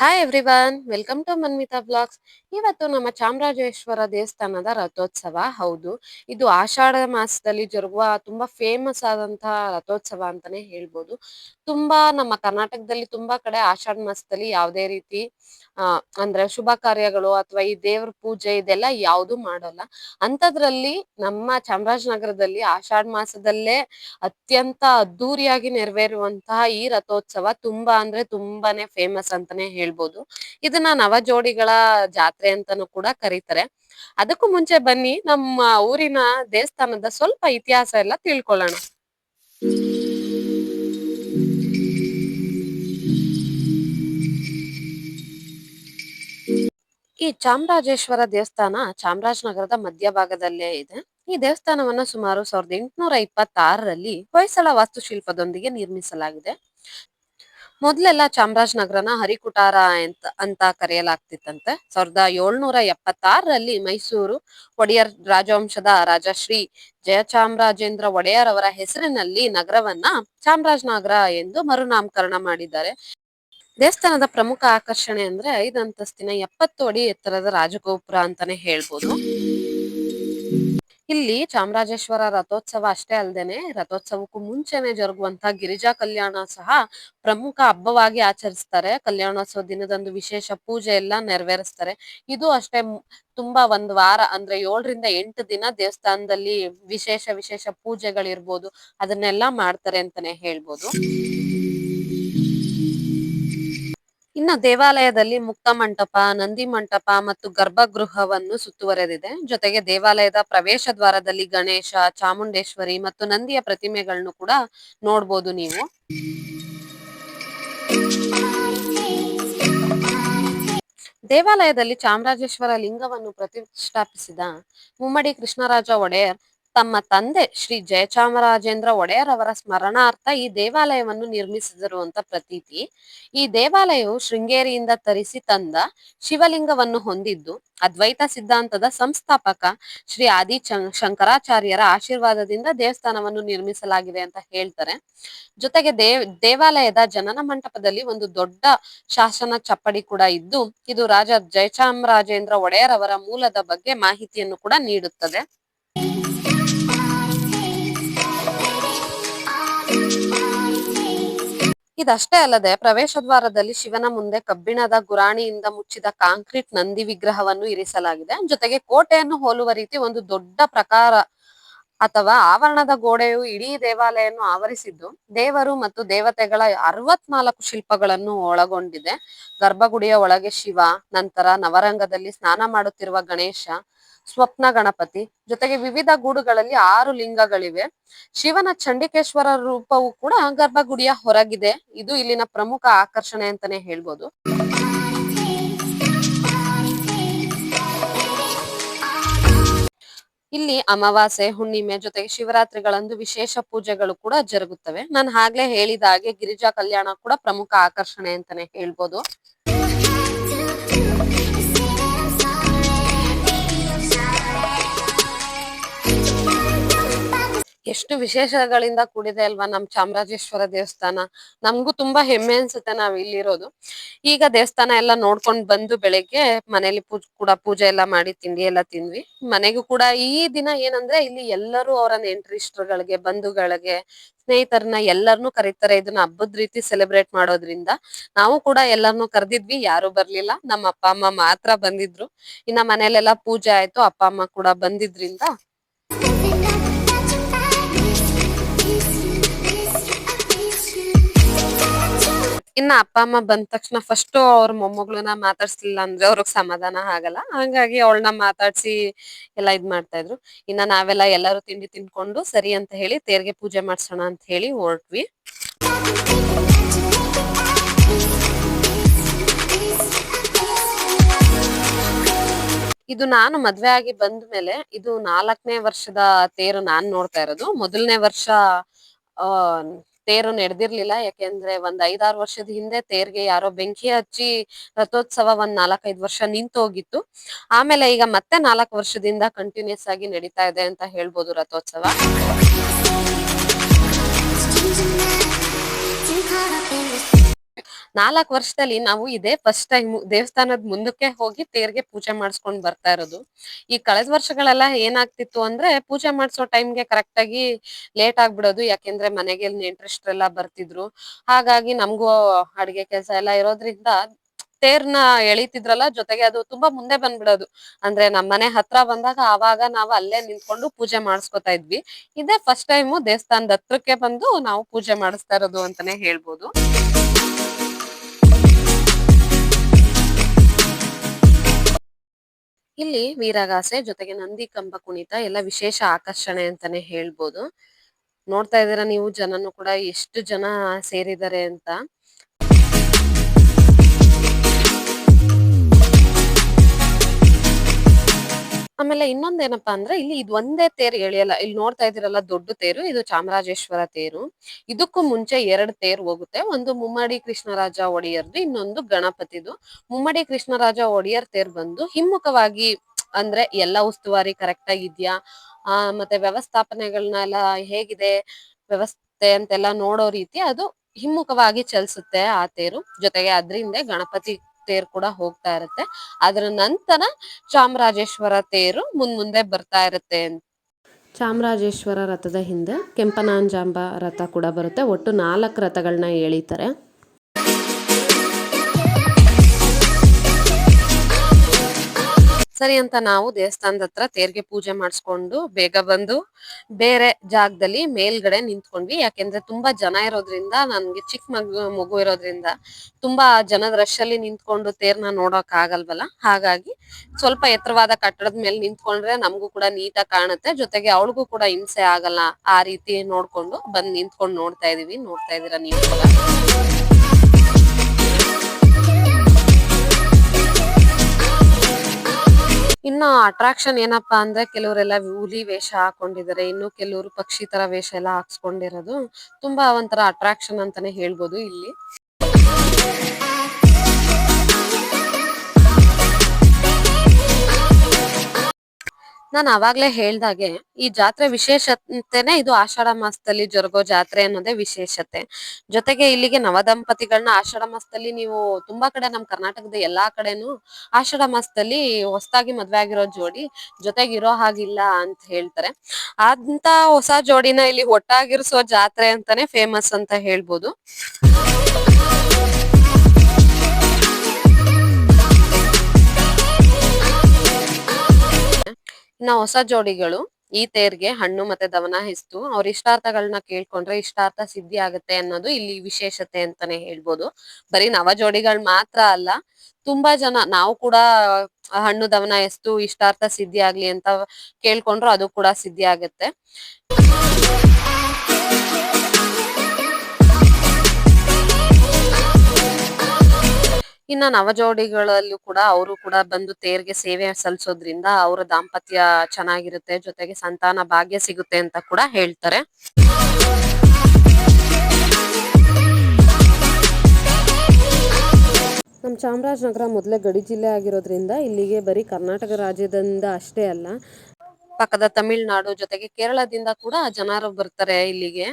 Hi everyone welcome to Manmita blogs ಇವತ್ತು ನಮ್ಮ ಚಾಮರಾಜೇಶ್ವರ ದೇವಸ್ಥಾನದ ರಥೋತ್ಸವ, ಹೌದು. ಇದು ಆಷಾಢ ಮಾಸದಲ್ಲಿ ಜರುಗುವ ತುಂಬಾ ಫೇಮಸ್ ಆದಂತಹ ರಥೋತ್ಸವ ಅಂತಾನೆ ಹೇಳ್ಬೋದು. ತುಂಬಾ ನಮ್ಮ ಕರ್ನಾಟಕದಲ್ಲಿ ತುಂಬಾ ಕಡೆ ಆಷಾಢ ಮಾಸದಲ್ಲಿ ಯಾವುದೇ ರೀತಿ ಅಂದ್ರೆ ಶುಭ ಕಾರ್ಯಗಳು ಅಥವಾ ಈ ದೇವ್ರ ಪೂಜೆ ಇದೆಲ್ಲ ಯಾವುದು ಮಾಡಲ್ಲ. ಅಂತದ್ರಲ್ಲಿ ನಮ್ಮ ಚಾಮರಾಜನಗರದಲ್ಲಿ ಆಷಾಢ ಮಾಸದಲ್ಲೇ ಅತ್ಯಂತ ಅದ್ದೂರಿಯಾಗಿ ನೆರವೇರುವಂತಹ ಈ ರಥೋತ್ಸವ ತುಂಬಾ ಅಂದ್ರೆ ತುಂಬಾನೇ ಫೇಮಸ್ ಅಂತಾನೆ ಹೇಳ್ಬೋದು. ಇದನ್ನ ನವ ಜೋಡಿಗಳ ಜಾತ್ರೆ ಅಂತಾನೂ ಕೂಡ ಕರೀತಾರೆ. ಅದಕ್ಕೂ ಮುಂಚೆ ಬನ್ನಿ, ನಮ್ಮ ಊರಿನ ದೇವಸ್ಥಾನದ ಸ್ವಲ್ಪ ಇತಿಹಾಸ ಎಲ್ಲ ತಿಳ್ಕೊಳ್ಳೋಣ. ಈ ಚಾಮರಾಜೇಶ್ವರ ದೇವಸ್ಥಾನ ಚಾಮರಾಜನಗರದ ಮಧ್ಯಭಾಗದಲ್ಲೇ ಇದೆ. ಈ ದೇವಸ್ಥಾನವನ್ನ ಸುಮಾರು ಸಾವಿರದ ಎಂಟುನೂರ ಇಪ್ಪತ್ತಾರರಲ್ಲಿ ಹೊಯ್ಸಳ ವಾಸ್ತುಶಿಲ್ಪದೊಂದಿಗೆ ನಿರ್ಮಿಸಲಾಗಿದೆ. ಮೊದ್ಲೆಲ್ಲ ಚಾಮರಾಜನಗರನ ಹರಿಕುಟಾರ ಅಂತ ಅಂತ ಕರೆಯಲಾಗ್ತಿತ್ತಂತೆ. ಸಾವಿರದ ಏಳ್ನೂರ ಎಪ್ಪತ್ತಾರರಲ್ಲಿ ಮೈಸೂರು ಒಡೆಯರ್ ರಾಜವಂಶದ ರಾಜ ಶ್ರೀ ಜಯಚಾಮರಾಜೇಂದ್ರ ಒಡೆಯರ್ ಅವರ ಹೆಸರಿನಲ್ಲಿ ನಗರವನ್ನ ಚಾಮರಾಜನಗರ ಎಂದು ಮರುನಾಮಕರಣ ಮಾಡಿದ್ದಾರೆ. ದೇವಸ್ಥಾನದ ಪ್ರಮುಖ ಆಕರ್ಷಣೆ ಅಂದ್ರೆ ಐದು ಅಂತಸ್ತಿನ ಎಪ್ಪತ್ತು ಅಡಿ ಎತ್ತರದ ರಾಜಗೋಪುರ ಅಂತಾನೆ ಹೇಳ್ಬೋದು. ಇಲ್ಲಿ ಚಾಮರಾಜೇಶ್ವರ ರಥೋತ್ಸವ ಅಷ್ಟೇ ಅಲ್ಲದೇನೆ ರಥೋತ್ಸವಕ್ಕೂ ಮುಂಚೆನೆ ಜರುಗುವಂತಹ ಗಿರಿಜಾ ಕಲ್ಯಾಣ ಸಹ ಪ್ರಮುಖ ಹಬ್ಬವಾಗಿ ಆಚರಿಸ್ತಾರೆ. ಕಲ್ಯಾಣೋತ್ಸವ ದಿನದಂದು ವಿಶೇಷ ಪೂಜೆ ಎಲ್ಲ ನೆರವೇರಿಸ್ತಾರೆ. ಇದು ಅಷ್ಟೇ ತುಂಬಾ ಒಂದ್ ವಾರ ಅಂದ್ರೆ ಏಳರಿಂದ ಎಂಟು ದಿನ ದೇವಸ್ಥಾನದಲ್ಲಿ ವಿಶೇಷ ವಿಶೇಷ ಪೂಜೆಗಳಿರ್ಬೋದು. ಅದನ್ನೆಲ್ಲ ಮಾಡ್ತಾರೆ ಅಂತಾನೆ ಹೇಳ್ಬೋದು. ಇನ್ನು ದೇವಾಲಯದಲ್ಲಿ ಮುಕ್ತ ಮಂಟಪ, ನಂದಿ ಮಂಟಪ ಮತ್ತು ಗರ್ಭಗೃಹವನ್ನು ಸುತ್ತುವರೆದಿದೆ. ಜೊತೆಗೆ ದೇವಾಲಯದ ಪ್ರವೇಶ ದ್ವಾರದಲ್ಲಿ ಗಣೇಶ, ಚಾಮುಂಡೇಶ್ವರಿ ಮತ್ತು ನಂದಿಯ ಪ್ರತಿಮೆಗಳನ್ನು ಕೂಡ ನೋಡ್ಬೋದು ನೀವು. ದೇವಾಲಯದಲ್ಲಿ ಚಾಮರಾಜೇಶ್ವರ ಲಿಂಗವನ್ನು ಪ್ರತಿಷ್ಠಾಪಿಸಿದ ಮುಮ್ಮಡಿ ಕೃಷ್ಣರಾಜ ಒಡೆಯರ್ ತಮ್ಮ ತಂದೆ ಶ್ರೀ ಜಯಚಾಮರಾಜೇಂದ್ರ ಒಡೆಯರ್ ಅವರ ಸ್ಮರಣಾರ್ಥ ಈ ದೇವಾಲಯವನ್ನು ನಿರ್ಮಿಸಿದರು ಅಂತ ಪ್ರತೀತಿ. ಈ ದೇವಾಲಯವು ಶೃಂಗೇರಿಯಿಂದ ತರಿಸಿ ತಂದ ಶಿವಲಿಂಗವನ್ನು ಹೊಂದಿದ್ದು, ಅದ್ವೈತ ಸಿದ್ಧಾಂತದ ಸಂಸ್ಥಾಪಕ ಶ್ರೀ ಆದಿ ಶಂಕರಾಚಾರ್ಯರ ಆಶೀರ್ವಾದದಿಂದ ದೇವಸ್ಥಾನವನ್ನು ನಿರ್ಮಿಸಲಾಗಿದೆ ಅಂತ ಹೇಳ್ತಾರೆ. ಜೊತೆಗೆ ದೇವ್, ದೇವಾಲಯದ ಜನನ ಮಂಟಪದಲ್ಲಿ ಒಂದು ದೊಡ್ಡ ಶಾಸನ ಚಪ್ಪಡಿ ಕೂಡ ಇದ್ದು, ಇದು ರಾಜ ಜಯಚಾಮರಾಜೇಂದ್ರ ಒಡೆಯರ್ ಅವರ ಮೂಲದ ಬಗ್ಗೆ ಮಾಹಿತಿಯನ್ನು ಕೂಡ ನೀಡುತ್ತದೆ. ಇದಷ್ಟೇ ಅಲ್ಲದೆ ಪ್ರವೇಶ ದ್ವಾರದಲ್ಲಿ ಶಿವನ ಮುಂದೆ ಕಬ್ಬಿಣದ ಗುರಾಣಿಯಿಂದ ಮುಚ್ಚಿದ ಕಾಂಕ್ರೀಟ್ ನಂದಿ ವಿಗ್ರಹವನ್ನು ಇರಿಸಲಾಗಿದೆ. ಜೊತೆಗೆ ಕೋಟೆಯನ್ನು ಹೋಲುವ ರೀತಿ ಒಂದು ದೊಡ್ಡ ಪ್ರಕಾರ ಅಥವಾ ಆವರಣದ ಗೋಡೆಯು ಇಡೀ ದೇವಾಲಯವನ್ನು ಆವರಿಸಿದ್ದು, ದೇವರು ಮತ್ತು ದೇವತೆಗಳ ಅರವತ್ನಾಲ್ಕು ಶಿಲ್ಪಗಳನ್ನು ಒಳಗೊಂಡಿದೆ. ಗರ್ಭಗುಡಿಯ ಒಳಗೆ ಶಿವ, ನಂತರ ನವರಂಗದಲ್ಲಿ ಸ್ನಾನ ಮಾಡುತ್ತಿರುವ ಗಣೇಶ, ಸ್ವಪ್ನ ಗಣಪತಿ, ಜೊತೆಗೆ ವಿವಿಧ ಗೂಡುಗಳಲ್ಲಿ ಆರು ಲಿಂಗಗಳಿವೆ. ಶಿವನ ಚಂಡಿಕೇಶ್ವರ ರೂಪವು ಕೂಡ ಗರ್ಭಗುಡಿಯ ಹೊರಗಿದೆ. ಇದು ಇಲ್ಲಿನ ಪ್ರಮುಖ ಆಕರ್ಷಣೆ ಅಂತಾನೆ ಹೇಳ್ಬೋದು. ಇಲ್ಲಿ ಅಮಾವಾಸ್ಯೆ, ಹುಣ್ಣಿಮೆ ಜೊತೆಗೆ ಶಿವರಾತ್ರಿಗಳಂದು ವಿಶೇಷ ಪೂಜೆಗಳು ಕೂಡ ಜರುಗುತ್ತವೆ. ನಾನು ಆಗ್ಲೇ ಹೇಳಿದ ಹಾಗೆ ಗಿರಿಜಾ ಕಲ್ಯಾಣ ಕೂಡ ಪ್ರಮುಖ ಆಕರ್ಷಣೆ ಅಂತಾನೆ ಹೇಳ್ಬೋದು. ಎಷ್ಟು ವಿಶೇಷಗಳಿಂದ ಕೂಡಿದೆ ಅಲ್ವಾ ನಮ್ ಚಾಮರಾಜೇಶ್ವರ ದೇವಸ್ಥಾನ. ನಮ್ಗೂ ತುಂಬಾ ಹೆಮ್ಮೆ ಅನ್ಸುತ್ತೆ ನಾವ್ ಇಲ್ಲಿರೋದು. ಈಗ ದೇವಸ್ಥಾನ ಎಲ್ಲ ನೋಡ್ಕೊಂಡ್ ಬಂದು ಬೆಳಿಗ್ಗೆ ಮನೇಲಿ ಪೂಜ್ ಕೂಡ ಪೂಜೆ ಎಲ್ಲ ಮಾಡಿ ತಿಂಡಿ ಎಲ್ಲ ತಿಂದ್ವಿ. ಮನೆಗೂ ಕೂಡ ಈ ದಿನ ಏನಂದ್ರೆ ಇಲ್ಲಿ ಎಲ್ಲರೂ ಅವರ ನೆಂಟರಿಷ್ಟರುಗಳಿಗೆ ಬಂಧುಗಳಿಗೆ, ಸ್ನೇಹಿತರನ್ನ ಎಲ್ಲರನ್ನೂ ಕರೀತಾರೆ. ಇದನ್ನ ಹಬ್ಬದ ರೀತಿ ಸೆಲೆಬ್ರೇಟ್ ಮಾಡೋದ್ರಿಂದ ನಾವು ಕೂಡ ಎಲ್ಲರನ್ನೂ ಕರೆದಿದ್ವಿ. ಯಾರು ಬರ್ಲಿಲ್ಲ. ನಮ್ಮ ಅಪ್ಪ, ಅಮ್ಮ ಮಾತ್ರ ಬಂದಿದ್ರು. ಇನ್ನ ಮನೇಲೆಲ್ಲ ಪೂಜೆ ಆಯ್ತು. ಅಪ್ಪ, ಅಮ್ಮ ಕೂಡ ಬಂದಿದ್ರಿಂದ ಇನ್ನ ಅಪ್ಪ, ಅಮ್ಮ ಬಂದ ತಕ್ಷಣ ಫಸ್ಟ್ ಅವ್ರ ಮೊಮ್ಮಗಳನ್ನ ಮಾತಾಡ್ಸ್ಲಿಲ್ಲ ಅಂದ್ರೆ ಅವ್ರಿಗೆ ಸಮಾಧಾನ ಆಗಲ್ಲ. ಹಂಗಾಗಿ ಅವಳನ್ನ ಮಾತಾಡ್ಸಿ ಎಲ್ಲ ಇದ್ ಮಾಡ್ತಾ ಇದ್ರು. ಇನ್ನ ನಾವೆಲ್ಲ ಎಲ್ಲರೂ ತಿಂಡಿ ತಿನ್ಕೊಂಡು ಸರಿ ಅಂತ ಹೇಳಿ ತೇರ್ಗೆ ಪೂಜೆ ಮಾಡ್ಸೋಣ ಅಂತ ಹೇಳಿ ಹೊರಟ್ವಿ. ಇದು ನಾನು ಮದ್ವೆ ಆಗಿ ಬಂದ ಮೇಲೆ ಇದು ನಾಲ್ಕನೇ ವರ್ಷದ ತೇರು ನಾನ್ ನೋಡ್ತಾ ಇರೋದು. ಮೊದಲನೇ ವರ್ಷ, ಆ ತೇರು ನಡೆದಿರ್ಲಿಲ್ಲ, ಯಾಕೆಂದ್ರೆ ಒಂದ್ ಐದಾರು ವರ್ಷದ ಹಿಂದೆ ತೇರ್ಗೆ ಯಾರೋ ಬೆಂಕಿ ಹಚ್ಚಿ ರಥೋತ್ಸವ ಒಂದ್ ನಾಲ್ಕೈದು ವರ್ಷ ನಿಂತೋಗಿತ್ತು. ಆಮೇಲೆ ಈಗ ಮತ್ತೆ ನಾಲ್ಕು ವರ್ಷದಿಂದ ಕಂಟಿನ್ಯೂಸ್ ಆಗಿ ನಡೀತಾ ಇದೆ ಅಂತ ಹೇಳ್ಬೋದು ರಥೋತ್ಸವ. ನಾಲ್ಕು ವರ್ಷದಲ್ಲಿ ನಾವು ಇದೇ ಫಸ್ಟ್ ಟೈಮ್ ದೇವಸ್ಥಾನದ ಮುಂದಕ್ಕೆ ಹೋಗಿ ತೇರ್ಗೆ ಪೂಜೆ ಮಾಡಿಸ್ಕೊಂಡ್ ಬರ್ತಾ ಇರೋದು. ಈ ಕಳೆದ ವರ್ಷಗಳೆಲ್ಲ ಏನಾಗ್ತಿತ್ತು ಅಂದ್ರೆ ಪೂಜೆ ಮಾಡಿಸೋ ಟೈಮ್ಗೆ ಕರೆಕ್ಟ್ ಆಗಿ ಲೇಟ್ ಆಗ್ಬಿಡೋದು, ಯಾಕೆಂದ್ರೆ ಮನೆಗೆ ನೆಂಟ್ರಿಷ್ಟ್ರೆಲ್ಲ ಬರ್ತಿದ್ರು. ಹಾಗಾಗಿ ನಮಗೂ ಅಡಿಗೆ ಕೆಲಸ ಎಲ್ಲ ಇರೋದ್ರಿಂದ ತೇರ್ನ ಎಳಿತಿದ್ರಲ್ಲ, ಜೊತೆಗೆ ಅದು ತುಂಬಾ ಮುಂದೆ ಬಂದ್ಬಿಡೋದು. ಅಂದ್ರೆ ನಮ್ ಮನೆ ಹತ್ರ ಬಂದಾಗ ಆವಾಗ ನಾವು ಅಲ್ಲೇ ನಿಂತ್ಕೊಂಡು ಪೂಜೆ ಮಾಡಿಸ್ಕೊತಾ ಇದ್ವಿ. ಇದೇ ಫಸ್ಟ್ ಟೈಮು ದೇವಸ್ಥಾನದ ಹತ್ರಕ್ಕೆ ಬಂದು ನಾವು ಪೂಜೆ ಮಾಡಿಸ್ತಾ ಇರೋದು ಅಂತಾನೆ ಹೇಳ್ಬೋದು. ಇಲ್ಲಿ ವೀರಗಾಸೆ ಜೊತೆಗೆ ನಂದಿ ಕಂಬ ಕುಣಿತ ಎಲ್ಲ ವಿಶೇಷ ಆಕರ್ಷಣೆ ಅಂತಾನೆ ಹೇಳ್ಬೋದು. ನೋಡ್ತಾ ಇದ್ದೀರಾ ನೀವು? ಜನನು ಕೂಡ ಎಷ್ಟು ಜನ ಸೇರಿದ್ದಾರೆ ಅಂತ. ಆಮೇಲೆ ಇನ್ನೊಂದೇನಪ್ಪಾ ಅಂದ್ರೆ ಇಲ್ಲಿ ಇದು ಒಂದೇ ತೇರು ಎಳೆಯಲ್ಲ, ಇಲ್ಲಿ ನೋಡ್ತಾ ಇದೀರಲ್ಲ ದೊಡ್ಡ ತೇರು, ಇದು ಚಾಮರಾಜೇಶ್ವರ ತೇರು. ಇದಕ್ಕೂ ಮುಂಚೆ ಎರಡು ತೇರು ಹೋಗುತ್ತೆ. ಒಂದು ಮುಮ್ಮಡಿ ಕೃಷ್ಣರಾಜ ಒಡೆಯರ್ದು, ಇನ್ನೊಂದು ಗಣಪತಿದು. ಮುಮ್ಮಡಿ ಕೃಷ್ಣರಾಜ ಒಡೆಯರ್ ತೇರು ಬಂದು ಹಿಮ್ಮುಖವಾಗಿ ಅಂದ್ರೆ ಎಲ್ಲ ಉಸ್ತುವಾರಿ ಕರೆಕ್ಟ್ ಆಗಿದ್ಯಾ ಆ, ಮತ್ತೆ ವ್ಯವಸ್ಥಾಪನೆಗಳನ್ನೆಲ್ಲ ಹೇಗಿದೆ? ವ್ಯವಸ್ಥೆ ಅಂತೆಲ್ಲ ನೋಡೋ ರೀತಿ ಅದು ಹಿಮ್ಮುಖವಾಗಿ ಚಲಿಸುತ್ತೆ ಆ ತೇರು. ಜೊತೆಗೆ ಅದ್ರಿಂದ ಗಣಪತಿ ತೇರು ಕೂಡ ಹೋಗ್ತಾ ಇರುತ್ತೆ. ಅದರ ನಂತರ ಚಾಮರಾಜೇಶ್ವರ ತೇರು ಮುಂದ್ ಮುಂದೆ ಬರ್ತಾ ಇರುತ್ತೆ ಚಾಮರಾಜೇಶ್ವರ ರಥದ ಹಿಂದೆ ಕೆಂಪನಾಂಜಾಂಬ ರಥ ಕೂಡ ಬರುತ್ತೆ. ಒಟ್ಟು ನಾಲ್ಕು ರಥಗಳನ್ನ ಎಳಿತಾರೆ. ಸರಿ ಅಂತ ನಾವು ದೇವಸ್ಥಾನದ ಹತ್ರ ತೇರ್ಗೆ ಪೂಜೆ ಮಾಡಿಸ್ಕೊಂಡು ಬೇಗ ಬಂದು ಬೇರೆ ಜಾಗದಲ್ಲಿ ಮೇಲ್ಗಡೆ ನಿಂತ್ಕೊಂಡ್ವಿ. ಯಾಕೆಂದ್ರೆ ತುಂಬಾ ಜನ ಇರೋದ್ರಿಂದ, ನನ್ಗೆ ಚಿಕ್ಕ ಮಗು ಮಗು ಇರೋದ್ರಿಂದ ತುಂಬಾ ಜನದ ರಶ್ ಅಲ್ಲಿ ನಿಂತ್ಕೊಂಡು ತೇರ್ನ ನೋಡೋಕ್ ಆಗಲ್ವಲ್ಲ? ಹಾಗಾಗಿ ಸ್ವಲ್ಪ ಎತ್ತರವಾದ ಕಟ್ಟಡದ ಮೇಲೆ ನಿಂತ್ಕೊಂಡ್ರೆ ನಮಗೂ ಕೂಡ ನೀಟಾಗಿ ಕಾಣುತ್ತೆ. ಜೊತೆಗೆ ಅವಳಿಗೂ ಕೂಡ ಹಿಂಸೆ ಆಗಲ್ಲ. ಆ ರೀತಿ ನೋಡ್ಕೊಂಡು ಬಂದ್ ನಿಂತ್ಕೊಂಡು ನೋಡ್ತಾ ಇದೀವಿ. ನೋಡ್ತಾ ಇದೀರಾ ನೀವು ಇನ್ನು ಅಟ್ರಾಕ್ಷನ್ ಏನಪ್ಪಾ ಅಂದ್ರೆ ಕೆಲವರೆಲ್ಲ ಹುಲಿ ವೇಷ ಹಾಕೊಂಡಿದ್ದಾರೆ ಇನ್ನು ಕೆಲವರು ಪಕ್ಷಿ ತರ ವೇಷ ಎಲ್ಲ ಹಾಕ್ಸ್ಕೊಂಡಿರೋದು, ತುಂಬಾ ಒಂಥರ ಅಟ್ರಾಕ್ಷನ್ ಅಂತಾನೆ ಹೇಳ್ಬೋದು ಇಲ್ಲಿ. ನಾನು ಅವಾಗ್ಲೇ ಹೇಳ್ದಾಗೆ, ಈ ಜಾತ್ರೆ ವಿಶೇಷತೆನೆ ಇದು ಆಷಾಢ ಮಾಸದಲ್ಲಿ ಜರುಗೋ ಜಾತ್ರೆ ಅನ್ನೋದೇ ವಿಶೇಷತೆ. ಜೊತೆಗೆ ಇಲ್ಲಿಗೆ ನವದಂಪತಿಗಳನ್ನ ಆಷಾಢ ಮಾಸದಲ್ಲಿ ನೀವು ತುಂಬಾ ಕಡೆ ನಮ್ ಕರ್ನಾಟಕದ ಎಲ್ಲಾ ಕಡೆನೂ ಆಷಾಢ ಮಾಸದಲ್ಲಿ ಹೊಸದಾಗಿ ಮದ್ವೆ ಆಗಿರೋ ಜೋಡಿ ಜೊತೆಗೆ ಇರೋ ಹಾಗಿಲ್ಲ ಅಂತ ಹೇಳ್ತಾರೆ. ಅಂತ ಹೊಸ ಜೋಡಿನ ಇಲ್ಲಿ ಒಟ್ಟಾಗಿರ್ಸೋ ಜಾತ್ರೆ ಅಂತಾನೆ ಫೇಮಸ್ ಅಂತ ಹೇಳ್ಬೋದು. ಇನ್ನ ಹೊಸ ಜೋಡಿಗಳು, ಈ ತೇರ್ಗೆ ಹಣ್ಣು ಮತ್ತೆ ದವನ ಹೆಸ್ತು ಅವ್ರ ಇಷ್ಟಾರ್ಥಗಳನ್ನ ಕೇಳ್ಕೊಂಡ್ರೆ ಇಷ್ಟಾರ್ಥ ಸಿದ್ಧಿ ಆಗುತ್ತೆ ಅನ್ನೋದು ಇಲ್ಲಿ ವಿಶೇಷತೆ ಅಂತಾನೆ ಹೇಳ್ಬೋದು. ಬರೀ ನವ ಜೋಡಿಗಳು ಮಾತ್ರ ಅಲ್ಲ, ತುಂಬಾ ಜನ ನಾವು ಕೂಡ ಹಣ್ಣು, ದವನ ಎಸ್ತು ಇಷ್ಟಾರ್ಥ ಸಿದ್ಧಿ ಆಗ್ಲಿ ಅಂತ ಕೇಳ್ಕೊಂಡ್ರು ಅದು ಕೂಡ ಸಿದ್ಧಿ ಆಗುತ್ತೆ. ಇನ್ನ ನವಜೋಡಿಗಳಲ್ಲೂ ಕೂಡ ಅವರು ಕೂಡ ಬಂದು ತೇರ್ಗೆ ಸೇವೆ ಸಲ್ಲಿಸೋದ್ರಿಂದ ಅವರ ದಾಂಪತ್ಯ ಚೆನ್ನಾಗಿರುತ್ತೆ ಜೊತೆಗೆ ಸಂತಾನ ಭಾಗ್ಯ ಸಿಗುತ್ತೆ ಅಂತ ಕೂಡ ಹೇಳ್ತಾರೆ. ನಮ್ಮ ಚಾಮರಾಜನಗರ ಮೊದಲೇ ಗಡಿ ಜಿಲ್ಲೆ ಆಗಿರೋದ್ರಿಂದ ಇಲ್ಲಿಗೆ ಬರೀ ಕರ್ನಾಟಕ ರಾಜ್ಯದಿಂದ ಅಷ್ಟೇ ಅಲ್ಲ. ಪಕ್ಕದ ತಮಿಳುನಾಡು ಜೊತೆಗೆ ಕೇರಳದಿಂದ ಕೂಡ ಜನರು ಬರ್ತಾರೆ ಇಲ್ಲಿಗೆ.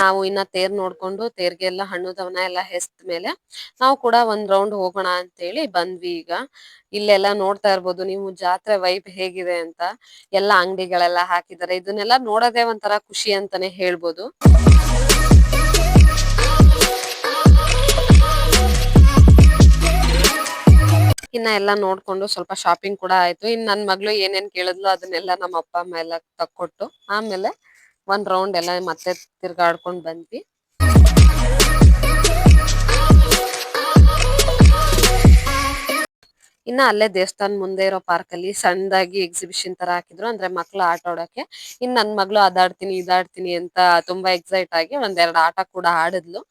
ನಾವು ಇನ್ನ ತೇರ್ ನೋಡ್ಕೊಂಡು ತೇರ್ಗೆಲ್ಲ ಹಣ್ಣು ದವನ ಎಲ್ಲ ಹೆಸ್ದ ಮೇಲೆ ನಾವು ಕೂಡ ಒಂದ್ ರೌಂಡ್ ಹೋಗೋಣ ಅಂತ ಹೇಳಿ ಬಂದ್ವಿ ಈಗ. ಇಲ್ಲೆಲ್ಲ ನೋಡ್ತಾ ಇರ್ಬೋದು, ನೀವು ಜಾತ್ರೆ ವೈಬ್ ಹೇಗಿದೆ ಅಂತ ಎಲ್ಲ ಅಂಗಡಿಗಳೆಲ್ಲ ಹಾಕಿದ್ದಾರೆ. ಇದನ್ನೆಲ್ಲ ನೋಡೋದೇ ಒಂಥರ ಖುಷಿ ಅಂತಾನೆ ಹೇಳ್ಬೋದು. ಇನ್ನ ಎಲ್ಲ ನೋಡ್ಕೊಂಡು ಸ್ವಲ್ಪ ಶಾಪಿಂಗ್ ಕೂಡ ಆಯ್ತು. ಇನ್ ನನ್ ಮಗಳು ಏನೇನ್ ಕೇಳಿದ್ಲು ಅದನ್ನೆಲ್ಲ ನಮ್ಮ ಅಪ್ಪ ಅಮ್ಮ ಎಲ್ಲ ತಕ್ಕೊಟ್ಟು ಆಮೇಲೆ ಒಂದ್ ರೌಂಡ್ ಎಲ್ಲ ಮತ್ತೆ ತಿರ್ಗಾಡ್ಕೊಂಡ್ ಬಂದ್ವಿ. ಇನ್ನ ಅಲ್ಲೇ ದೇವಸ್ಥಾನ ಮುಂದೆ ಇರೋ ಪಾರ್ಕ್ ಅಲ್ಲಿ ಸಣ್ಣದಾಗಿ ಎಕ್ಸಿಬಿಷನ್ ತರ ಹಾಕಿದ್ರು. ಅಂದ್ರೆ ಮಕ್ಳು ಆಟ ಆಡೋಕೆ. ಇನ್ ನನ್ ಮಗಳು ಅದಾಡ್ತೀನಿ, ಇದಾಡ್ತೀನಿ ಅಂತ ತುಂಬಾ ಎಕ್ಸೈಟ್ ಆಗಿ ಒಂದೆರಡು ಆಟ ಕೂಡ ಆಡಿದ್ಲು.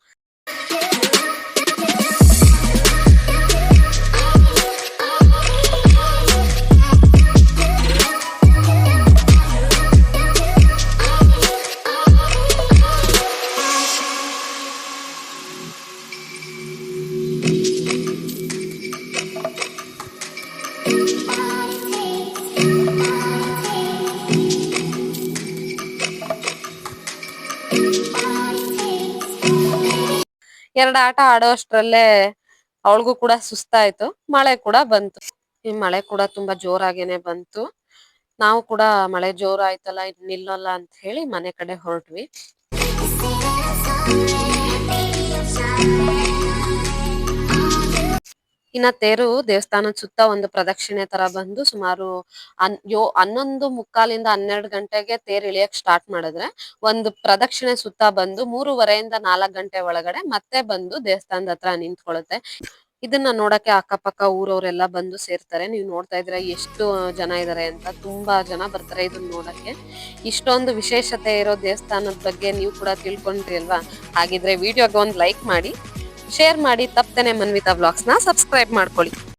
ಎರಡ್ ಆಟ ಆಡೋ ಅಷ್ಟ್ರಲ್ಲೇ ಅವಳಿಗೂ ಕೂಡ ಸುಸ್ತಾಯ್ತು. ಮಳೆ ಕೂಡ ಬಂತು. ಈ ಮಳೆ ಕೂಡ ತುಂಬಾ ಜೋರಾಗೇನೆ ಬಂತು. ನಾವು ಕೂಡ ಮಳೆ ಜೋರಾಯ್ತಲ್ಲ ಇದ್ ನಿಲ್ಲಲ್ಲ ಅಂತ ಹೇಳಿ ಮನೆ ಕಡೆ ಹೊರಟ್ವಿ. ಇನ್ನ ತೇರು ದೇವಸ್ಥಾನದ ಸುತ್ತ ಒಂದು ಪ್ರದಕ್ಷಿಣೆ ತರ ಬಂದು ಸುಮಾರು ಅನ್ ಯೋ, ಹನ್ನೊಂದು ಮುಕ್ಕಾಲಿಂದ ಹನ್ನೆರಡು ಗಂಟೆಗೆ ತೇರು ಇಳಿಯಕ್ ಸ್ಟಾರ್ಟ್ ಮಾಡಿದ್ರೆ ಒಂದು ಪ್ರದಕ್ಷಿಣೆ ಸುತ್ತ ಬಂದು ಮೂರುವರೆಯಿಂದ ನಾಲ್ಕು ಗಂಟೆ ಒಳಗಡೆ ಮತ್ತೆ ಬಂದು ದೇವಸ್ಥಾನದ ಹತ್ರ ನಿಂತ್ಕೊಳ್ಳುತ್ತೆ ಇದನ್ನ ನೋಡಕ್ಕೆ ಅಕ್ಕಪಕ್ಕ ಊರವರೆಲ್ಲ ಬಂದು ಸೇರ್ತಾರೆ. ನೀವು ನೋಡ್ತಾ ಇದ್ರೆ ಎಷ್ಟು ಜನ ಇದಾರೆ ಅಂತ ತುಂಬಾ ಜನ ಬರ್ತಾರೆ ಇದನ್ನ ನೋಡಕ್ಕೆ. ಇಷ್ಟೊಂದು ವಿಶೇಷತೆ ಇರೋ ದೇವಸ್ಥಾನದ ಬಗ್ಗೆ ನೀವು ಕೂಡ ತಿಳ್ಕೊಂಡ್ರಿ ಅಲ್ವಾ? ಹಾಗಿದ್ರೆ ವಿಡಿಯೋಗೆ ಒಂದು ಲೈಕ್ ಮಾಡಿ. ಶೇರ್ ಮಾಡಿ ತಪ್ಪದೇನೆ ಮನ್ವಿತಾ ವ್ಲಾಗ್ಸ್ನ ನ ಸಬ್ಸ್ಕ್ರೈಬ್ ಮಾಡ್ಕೊಳ್ಳಿ.